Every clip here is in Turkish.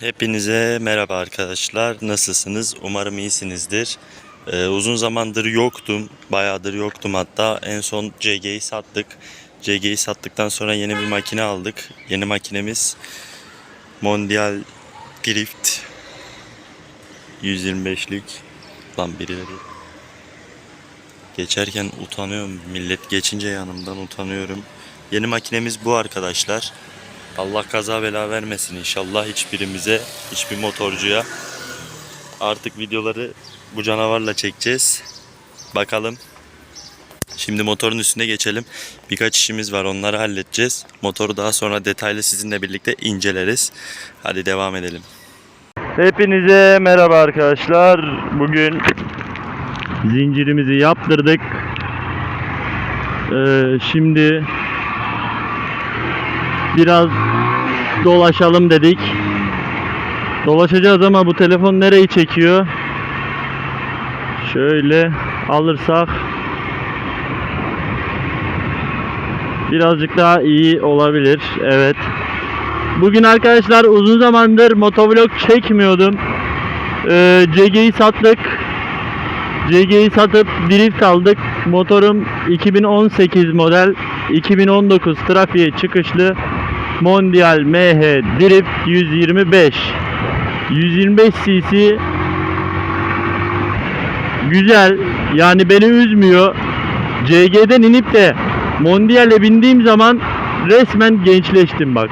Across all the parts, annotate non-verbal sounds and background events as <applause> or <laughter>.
Hepinize merhaba arkadaşlar. Nasılsınız? Umarım iyisinizdir. Ee, uzun zamandır yoktum. Bayağıdır yoktum hatta. En son CG'yi sattık. CG'yi sattıktan sonra yeni bir makine aldık. Yeni makinemiz Mondial Drift 125'lik. Lan birileri geçerken utanıyorum. Millet geçince yanımdan utanıyorum. Yeni makinemiz bu arkadaşlar. Allah kaza bela vermesin inşallah hiçbirimize, hiçbir motorcuya. Artık videoları bu canavarla çekeceğiz. Bakalım. Şimdi motorun üstüne geçelim. Birkaç işimiz var onları halledeceğiz. Motoru daha sonra detaylı sizinle birlikte inceleriz. Hadi devam edelim. Hepinize merhaba arkadaşlar. Bugün zincirimizi yaptırdık. Ee, şimdi biraz dolaşalım dedik. Dolaşacağız ama bu telefon nereyi çekiyor? Şöyle alırsak birazcık daha iyi olabilir. Evet. Bugün arkadaşlar uzun zamandır motovlog çekmiyordum. Ee, CG'yi sattık. CG'yi satıp drift aldık. Motorum 2018 model 2019 trafiğe çıkışlı Mondial MH Drift 125 125 cc güzel. Yani beni üzmüyor. CG'den inip de Mondial'e bindiğim zaman resmen gençleştim bak.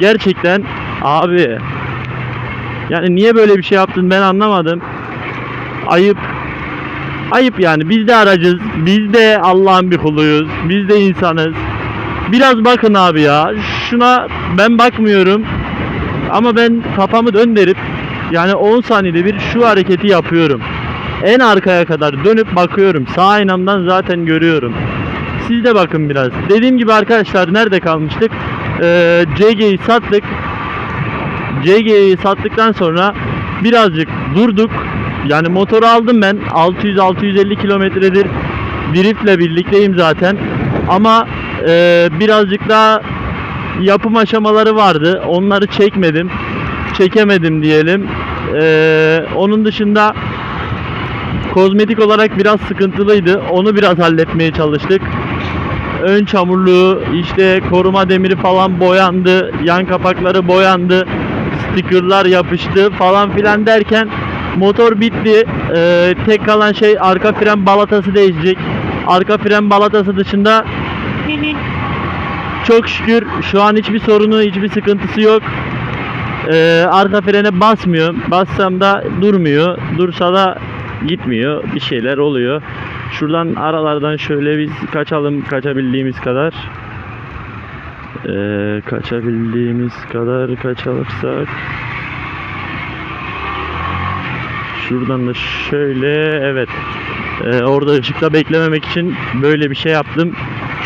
Gerçekten abi. Yani niye böyle bir şey yaptın ben anlamadım. Ayıp. Ayıp yani. Biz de aracız. Biz de Allah'ın bir kuluyuz. Biz de insanız Biraz bakın abi ya. Şuna ben bakmıyorum. Ama ben kafamı döndürüp yani 10 saniyede bir şu hareketi yapıyorum. En arkaya kadar dönüp bakıyorum. Sağ aynamdan zaten görüyorum. Siz de bakın biraz. Dediğim gibi arkadaşlar nerede kalmıştık? Ee, CG'yi sattık. CG'yi sattıktan sonra birazcık durduk. Yani motoru aldım ben. 600-650 kilometredir driftle birlikteyim zaten. Ama ee, birazcık daha yapım aşamaları vardı. Onları çekmedim. Çekemedim diyelim. Ee, onun dışında kozmetik olarak biraz sıkıntılıydı. Onu biraz halletmeye çalıştık. Ön çamurluğu, işte koruma demiri falan boyandı. Yan kapakları boyandı. Stickerlar yapıştı falan filan derken motor bitti. Ee, tek kalan şey arka fren balatası değişecek. Arka fren balatası dışında çok şükür şu an hiçbir sorunu, hiçbir sıkıntısı yok. Ee, arka frene basmıyor. Bassam da durmuyor. Dursa da gitmiyor. Bir şeyler oluyor. Şuradan aralardan şöyle biz kaçalım kaçabildiğimiz kadar. Ee, kaçabildiğimiz kadar kaçalırsak. Şuradan da şöyle evet. Ee, orada ışıkta beklememek için böyle bir şey yaptım.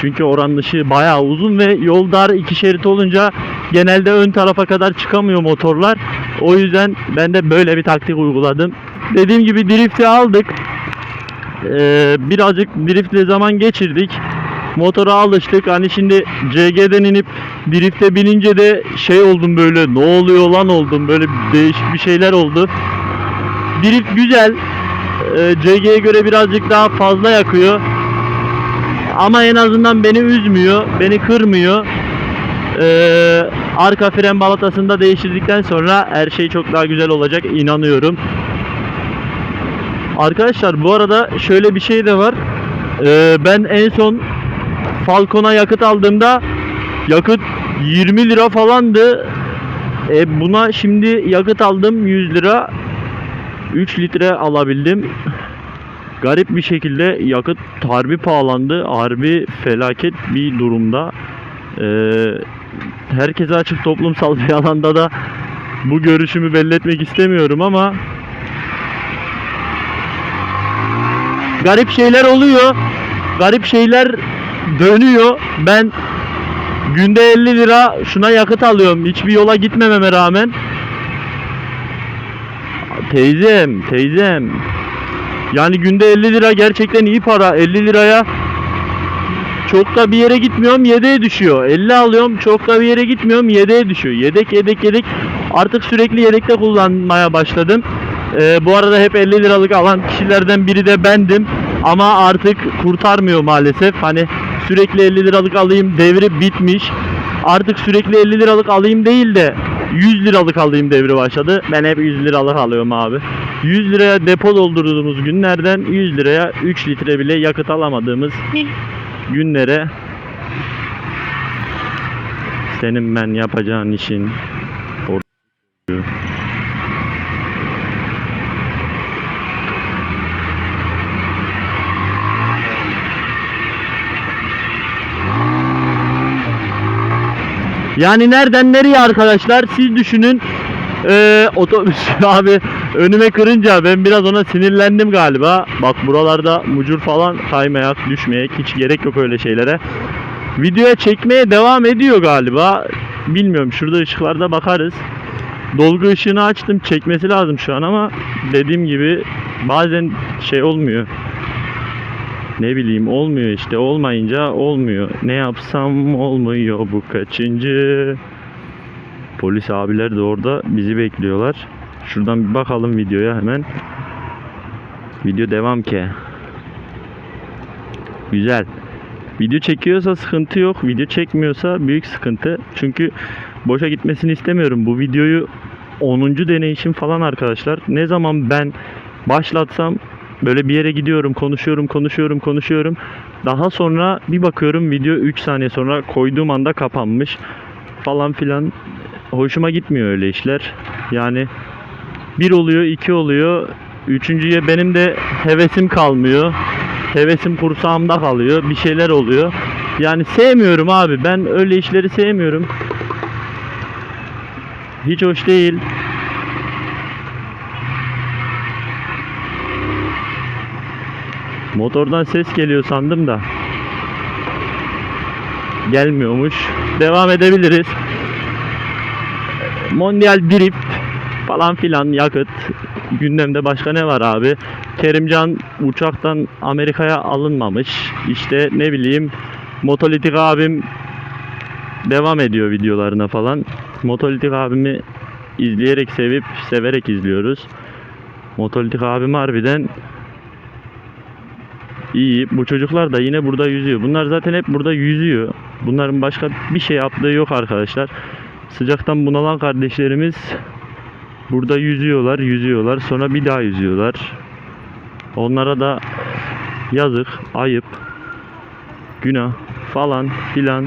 Çünkü oranın ışığı bayağı uzun ve yol dar iki şerit olunca genelde ön tarafa kadar çıkamıyor motorlar. O yüzden ben de böyle bir taktik uyguladım. Dediğim gibi drift'i aldık. Ee, birazcık driftle zaman geçirdik. Motora alıştık. Hani şimdi CG'den inip drift'e binince de şey oldum böyle ne oluyor lan oldum. Böyle değişik bir şeyler oldu. Drift güzel. Ee, CG'ye göre birazcık daha fazla yakıyor. Ama en azından beni üzmüyor, beni kırmıyor. Ee, arka fren balatasını da değiştirdikten sonra her şey çok daha güzel olacak inanıyorum. Arkadaşlar bu arada şöyle bir şey de var. Ee, ben en son Falcon'a yakıt aldığımda yakıt 20 lira falandı. E, buna şimdi yakıt aldım 100 lira. 3 litre alabildim garip bir şekilde yakıt harbi pahalandı. Harbi felaket bir durumda. Ee, herkese açık toplumsal bir alanda da bu görüşümü belli etmek istemiyorum ama garip şeyler oluyor. Garip şeyler dönüyor. Ben günde 50 lira şuna yakıt alıyorum. Hiçbir yola gitmememe rağmen. Teyzem, teyzem. Yani günde 50 lira gerçekten iyi para. 50 liraya çok da bir yere gitmiyorum yedeğe düşüyor. 50 alıyorum çok da bir yere gitmiyorum yedeğe düşüyor. Yedek yedek yedek artık sürekli yedekte kullanmaya başladım. Ee, bu arada hep 50 liralık alan kişilerden biri de bendim. Ama artık kurtarmıyor maalesef. Hani sürekli 50 liralık alayım devri bitmiş. Artık sürekli 50 liralık alayım değil de 100 liralık alayım devri başladı. Ben hep 100 liralık alıyorum abi. 100 liraya depo doldurduğumuz günlerden 100 liraya 3 litre bile yakıt alamadığımız günlere senin ben yapacağın işin Yani nereden nereye arkadaşlar? Siz düşünün ee, otobüs <laughs> abi önüme kırınca ben biraz ona sinirlendim galiba. Bak buralarda mucur falan kaymayak düşmeyek hiç gerek yok öyle şeylere. Videoya çekmeye devam ediyor galiba. Bilmiyorum şurada ışıklarda bakarız. Dolgu ışığını açtım çekmesi lazım şu an ama dediğim gibi bazen şey olmuyor. Ne bileyim olmuyor işte olmayınca olmuyor. Ne yapsam olmuyor bu kaçıncı. Polis abiler de orada bizi bekliyorlar. Şuradan bir bakalım videoya hemen. Video devam ki. Güzel. Video çekiyorsa sıkıntı yok. Video çekmiyorsa büyük sıkıntı. Çünkü boşa gitmesini istemiyorum. Bu videoyu 10. deneyişim falan arkadaşlar. Ne zaman ben başlatsam böyle bir yere gidiyorum, konuşuyorum, konuşuyorum, konuşuyorum. Daha sonra bir bakıyorum video 3 saniye sonra koyduğum anda kapanmış falan filan. Hoşuma gitmiyor öyle işler. Yani bir oluyor, iki oluyor. Üçüncüye benim de hevesim kalmıyor. Hevesim kursağımda kalıyor. Bir şeyler oluyor. Yani sevmiyorum abi. Ben öyle işleri sevmiyorum. Hiç hoş değil. Motordan ses geliyor sandım da. Gelmiyormuş. Devam edebiliriz. Mondial Drift falan filan yakıt. Gündemde başka ne var abi? Kerimcan uçaktan Amerika'ya alınmamış. İşte ne bileyim Motolitik abim devam ediyor videolarına falan. Motolitik abimi izleyerek sevip severek izliyoruz. Motolitik abim harbiden iyi. Bu çocuklar da yine burada yüzüyor. Bunlar zaten hep burada yüzüyor. Bunların başka bir şey yaptığı yok arkadaşlar. Sıcaktan bunalan kardeşlerimiz burada yüzüyorlar, yüzüyorlar. Sonra bir daha yüzüyorlar. Onlara da yazık, ayıp, günah falan filan